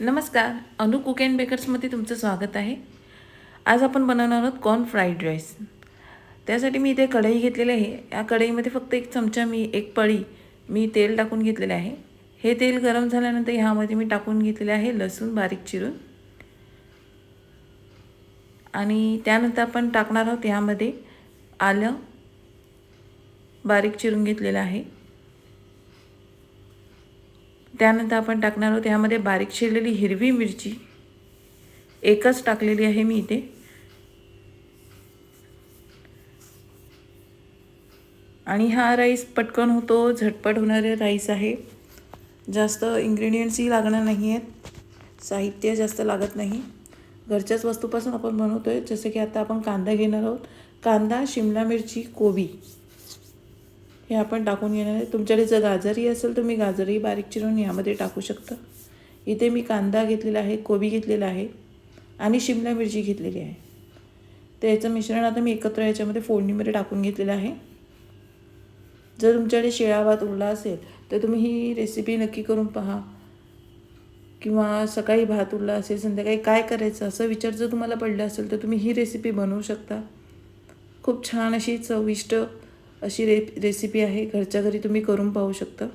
नमस्कार अनु cook and बेकर्समध्ये तुमचं स्वागत आहे. आज आपण बनवणार आहोत कॉर्न फ्राईड राईस त्यासाठी मी इथे कढई घेतलेली आहे. या कढईमध्ये फक्त एक चमचा मी एक पळी मी तेल टाकून घेतलेले आहे. हे तेल गरम झाल्यानंतर ह्यामध्ये मी टाकून घेतलेले आहे लसूण बारीक चिरून. आणि त्यानंतर आपण टाकणार आहोत ह्यामध्ये आलं बारीक चिरून घेतलेलं आहे. त्यानंतर आपण टाकणार आहोत ह्यामध्ये बारीक शिरलेली हिरवी मिरची. एकच टाकलेली आहे मी इथे. आणि हा राईस पटकन होतो झटपट होणारे राईस आहे. जास्त इन्ग्रेडियंट्सही लागणार नाही आहेत साहित्य जास्त लागत नाही. घरच्याच वस्तूपासून आपण बनवतो आहे जसं की आता आपण कांदा घेणार आहोत. कांदा शिमला मिरची कोबी. हे आपण टाकून घेणार आहे. तुमच्याकडे जर गाजरही असेल तर मी गाजरही बारीक चिरून यामध्ये टाकू शकता. इथे मी कांदा घेतलेला आहे कोबी घेतलेला आहे आणि शिमला मिरची घेतलेली आहे. तर याचं मिश्रण आता मी एकत्र याच्यामध्ये फोडणीमध्ये टाकून घेतलेलं आहे. जर तुमच्याकडे शिळा भात उरला असेल तर तुम्ही ही रेसिपी नक्की करून पहा. किंवा सकाळी भात उरला असेल संध्याकाळी काय करायचं असं विचार जर तुम्हाला पडला असेल तर तुम्ही ही रेसिपी बनवू शकता. खूप छान अशी चविष्ट अशी रे रेसिपी आहे. घरच्या घरी तुम्ही करून पाहू शकता.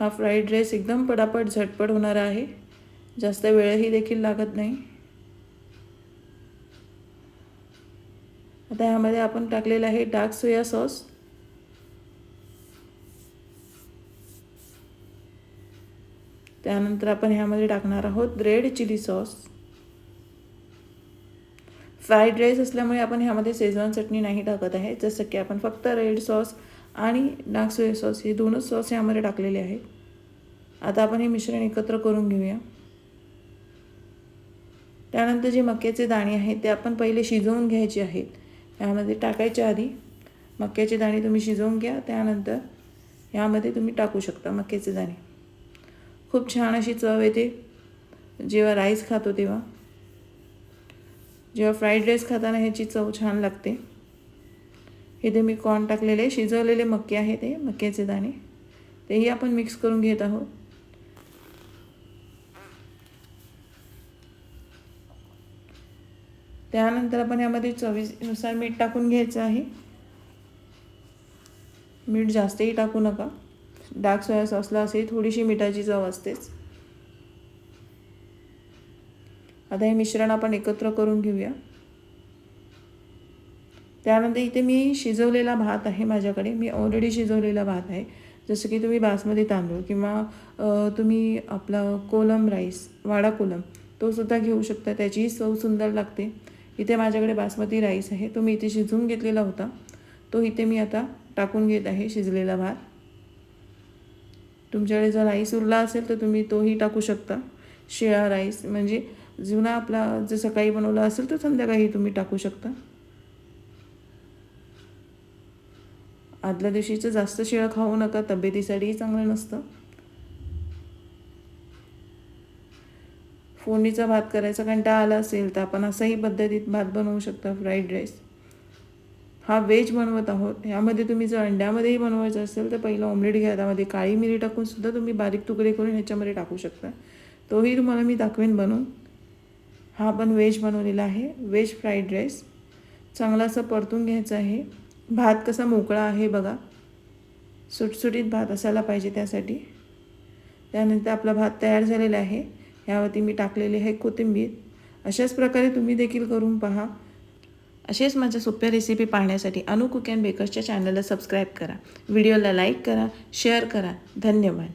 हा फ्राईड राईस एकदम पटापट झटपट होणारा आहे. जास्त वेळही देखील लागत नाही. आता ह्यामध्ये आपण टाकलेलं आहे डार्क सोया सॉस त्यानंतर आपण ह्यामध्ये टाकणार आहोत red chilli sauce fried rice असल्यामुळे आपण ह्यामध्ये शेजवान चटणी नाही टाकत आहे. जसं की आपण फक्त रेड सॉस आणि डार्क सोया सॉस हे दोनच सॉस यामध्ये टाकलेले आहेत आता आपण हे मिश्रण एकत्र करून घेऊया. त्यानंतर जे मक्याचे दाणे आहेत ते आपण पहिले शिजवून घ्यायचे आहेत. ह्यामध्ये टाकायच्या आधी मक्याचे दाणे तुम्ही शिजवून घ्या. त्यानंतर ह्यामध्ये तुम्ही टाकू शकता मक्याचे दाणे. खूप छान अशी चव येते. जेव्हा राईस खातो तेव्हा. जेव्हा फ्राईड राईस खाताना ह्याची चव छान लागते. इथे मी कॉर्न टाकलेले शिजवलेले मक्के आहे ते मक्याचे दाणे. तेही आपण मिक्स करून घेत आहोत. त्यानंतर आपण यामध्ये चवीनुसार मीठ टाकून घ्यायचं आहे. मीठ जास्तही टाकू नका. डार्क सोया सॉसला असे थोडीशी मिठाची चव असतेच. आता हे मिश्रण आपण एकत्र करून घेऊया. त्यानंतर इथे मी शिजवलेला भात आहे माझ्याकडे. मी ऑलरेडी शिजवलेला भात आहे. जसं की तुम्ही बासमती तांदूळ किंवा तुम्ही आपला कोलम राईस वाडा कोलम तो सुद्धा घेऊ शकता. त्याचीही चव सुंदर लागते. इथे माझ्याकडे बासमती राईस आहे. तो मी इथे शिजवून घेतलेला होता. तो इथे मी आता टाकून घेत आहे शिजलेला भात. तुमच्याकडे जर राईस उरला असेल तर तुम्ही तोही टाकू शकता. शिळा राईस म्हणजे जीवना आपला जर सकाळी बनवला असेल तर संध्याकाळी तुम्ही टाकू शकता. आदल्या दिवशीचं जास्त शिळं खाऊ नका तब्येतीसाठीही चांगलं नसतं. फोडणीचा भात करायचा कंटाळा आला असेल तर आपण असाही पद्धतीत भात बनवू शकता फ्राईड राईस. हा व्हेज बनवत आहोत. ह्यामध्ये तुम्ही जर अंड्यामध्येही बनवायचं असेल तर पहिलं ऑमलेट घ्या. त्यामध्ये काळी मिरी टाकून सुद्धा तुम्ही बारीक तुकडे करून ह्याच्यामध्ये टाकू शकता. तोही तुम्हाला मी दाखवेन बनवून. हा पण व्हेज बनवलेला आहे. Veg fried rice. चांगला असं परतून घ्यायचा आहे. भात कसा मोकळा आहे बघा. सुटसुटीत भात असायला पाहिजे त्यासाठी. त्यानंतर आपला भात तयार झालेला आहे. यावरती मी टाकलेले आहे कोथिंबीर. अशाच प्रकारे तुम्ही देखील करून पहा. असेच माझ्या सोप्या रेसिपी पाहण्यासाठी अनु कुक अँड बेकर्सच्या चॅनलला सबस्क्राईब करा. व्हिडिओला लाईक करा शेअर करा. धन्यवाद.